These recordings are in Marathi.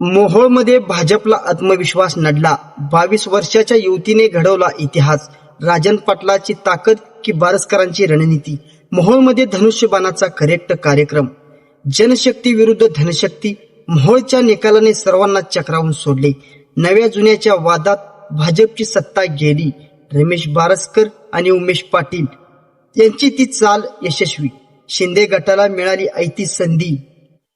मोहोळमध्ये भाजपला आत्मविश्वास नडला. बावीस वर्षाच्या युवतीने घडवला इतिहास. राजन पाटलाची ताकद की बारसकरांची रणनीती. मोहोळमध्ये धनुष्यबाणाचा करेक्ट कार्यक्रम. जनशक्ती विरुद्ध धनशक्ती मोहोळच्या निकालाने सर्वांना चक्रावून सोडले. नव्या जुन्याच्या वादात भाजपची सत्ता गेली. रमेश बारसकर आणि उमेश पाटील. यांची ती चाल यशस्वी. शिंदे गटाला मिळाली ऐती संधी.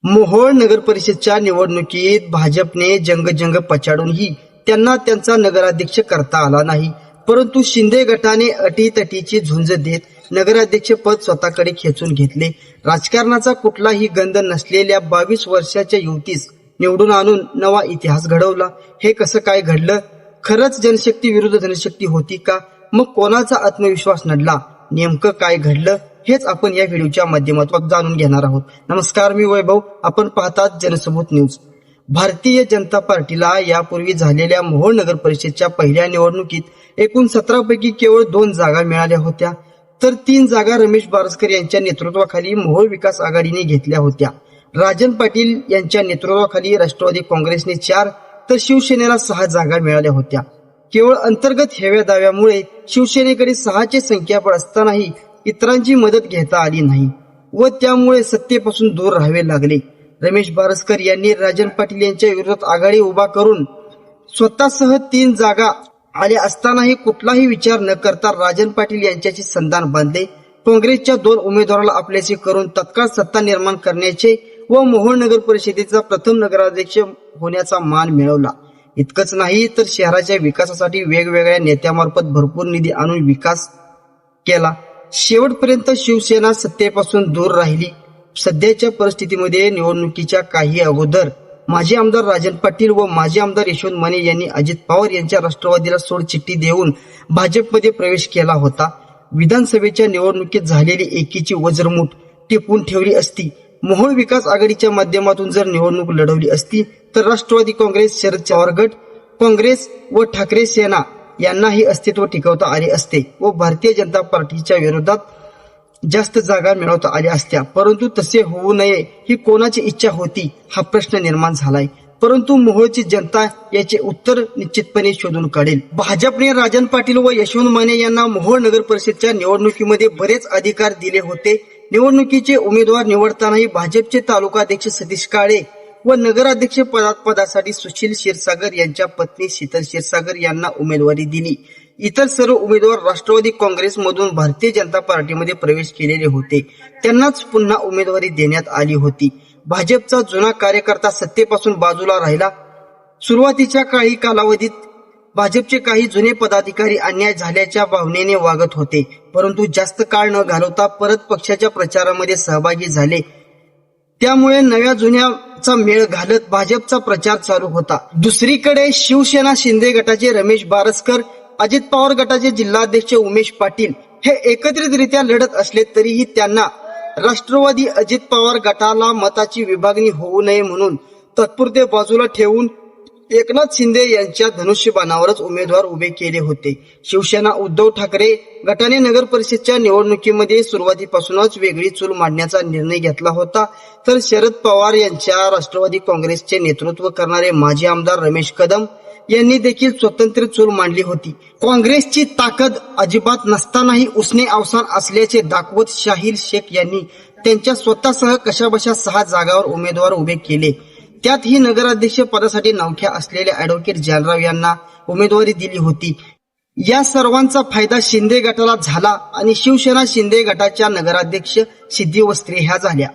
मोहोळ नगर परिषदच्या निवडणुकीत भाजपने जंगजंग पछाडूनही त्यांना त्यांचा नगराध्यक्ष करता आला नाही. परंतु शिंदे गटाने अटीतटीची झुंज देत नगराध्यक्ष पद स्वतःकडे खेचून घेतले. राजकारणाचा कुठलाही गंध नसलेल्या बावीस वर्षाच्या युवतीस निवडून आणून नवा इतिहास घडवला. हे कसं काय घडलं? खरंच जनशक्ती विरुद्ध जनशक्ती होती का? मग कोणाचा आत्मविश्वास नडला? नेमकं काय घडलं? हेच आपण या व्हिडिओच्या माध्यमातून जाणून घेणार आहोत. नमस्कार मी वैभव. आपण पाहतात जनसमूत न्यूज. भारतीय जनता पार्टीला यापूर्वी झालेल्या मोहोळ नगर परिषदच्या पहिल्या निवडणुकीत एकूण सतरा पैकी केवळ दोन जागा मिळाल्या होत्या. तर तीन जागा रमेश बारसकर यांच्या नेतृत्वाखाली मोहोळ विकास आघाडीने घेतल्या होत्या. राजन पाटील यांच्या नेतृत्वाखाली राष्ट्रवादी काँग्रेसने चार तर शिवसेनेला सहा जागा मिळाल्या होत्या. केवळ अंतर्गत हेव्या दाव्यामुळे शिवसेनेकडे सहाचे संख्याबळ असतानाही इतरांची मदत घेता आली नाही व त्यामुळे सत्तेपासून दूर राहावे लागले. रमेश बारसकर यांनी राजन पाटील यांच्या विरोधात आघाडी उभा करून स्वतःसह तीन जागा आले असतानाही कुठलाही विचार न करता राजन पाटील यांच्याशी संधान बांधले. काँग्रेसच्या दोन उमेदवाराला आपल्याशी करून तत्काळ सत्ता निर्माण करण्याचे व मोहोळ नगर परिषदेचा प्रथम नगराध्यक्ष होण्याचा मान मिळवला. इतकंच नाही तर शहराच्या विकासासाठी वेगवेगळ्या नेत्यामार्फत भरपूर निधी आणून विकास केला. शेवटपर्यंत शिवसेना सत्तेपासून दूर राहिली. सध्याच्या परिस्थितीमध्ये निवडणुकीच्या काही अगोदर माजी आमदार राजन पाटील व माजी आमदार यशवंत माने यांनी अजित पवार यांच्या राष्ट्रवादीला सोडचिठ्ठी देऊन भाजपमध्ये प्रवेश केला होता. विधानसभेच्या निवडणुकीत झालेली एकीची वज्रमूठ टिपून ठेवली असती. मोहोळ विकास आघाडीच्या माध्यमातून जर निवडणूक लढवली असती तर राष्ट्रवादी काँग्रेस शरद पवार गट काँग्रेस व ठाकरे सेना यांनाही अस्तित्व टिकवता आले असते व भारतीय जनता पार्टीच्या विरोधात जास्त जागा मिळवता आल्या असत्या. परंतु तसे होऊ नये ही कोणाची इच्छा होती हा प्रश्न निर्माण झालाय. परंतु मोहोळची जनता याचे उत्तर निश्चितपणे शोधून काढेल. भाजपने राजन पाटील व यशवंत माने यांना मोहोळ नगर परिषदच्या निवडणुकीमध्ये बरेच अधिकार दिले होते. निवडणुकीचे उमेदवार निवडतानाही भाजपचे तालुकाध्यक्ष सतीश काळे व नगराध्यक्ष पदा पदासाठी सुशील क्षीरसागर यांच्या पत्नी शीतल क्षीरसागर यांना उमेदवारी दिली. इतर सर्व उमेदवार राष्ट्रवादी काँग्रेसमधून भारतीय जनता पार्टीमध्ये प्रवेश केलेले होते. त्यांनाच पुन्हा उमेदवारी देण्यात आली होती. भाजपचा जुना कार्यकर्ता सत्तेपासून बाजूला राहिला. सुरुवातीच्या काही कालावधीत भाजपचे काही जुने पदाधिकारी अन्याय झाल्याच्या भावनेने वागत होते. परंतु जास्त काळ न घालवता परत पक्षाच्या प्रचारामध्ये सहभागी झाले. त्यामुळे नव्या जुन्या भाजपचा मेळ घालत भाजपचा प्रचार चालू होता. दुसरीकडे शिवसेना शिंदे गटाचे रमेश बारसकर अजित पवार गटाचे जिल्हाध्यक्ष उमेश पाटील हे एकत्रितरित्या लढत असले तरीही त्यांना राष्ट्रवादी अजित पवार गटाला मताची विभागणी होऊ नये म्हणून तत्पुरते बाजूला ठेवून एकनाथ शिंदे यांच्या धनुष्यबाणावरच उमेदवार उभे केले होते. शिवसेना उद्धव ठाकरे गटाने नगर परिषदच्या निवडणुकीमध्ये सुरुवातीपासूनच वेगळी चूल मांडण्याचा निर्णय घेतला होता. तर शरद पवार यांच्या राष्ट्रवादी काँग्रेसचे नेतृत्व करणारे माजी आमदार रमेश कदम यांनी देखील स्वतंत्र चूल मांडली होती. काँग्रेसची ताकद अजिबात नसतानाही उसने अवसान असल्याचे दाखवत शाहीर शेख यांनी त्यांच्या स्वतःसह कशाबशा सहा जागावर उमेदवार उभे केले. त्यात ही नगराध्यक्ष पदासाठी नवख्या असलेल्या ऍडव्होकेट जानराव यांना उमेदवारी दिली होती. या सर्वांचा फायदा शिंदे गटाला झाला आणि शिवसेना शिंदे गटाच्या नगराध्यक्ष सिद्धी वस्त्रे ह्या झाल्या.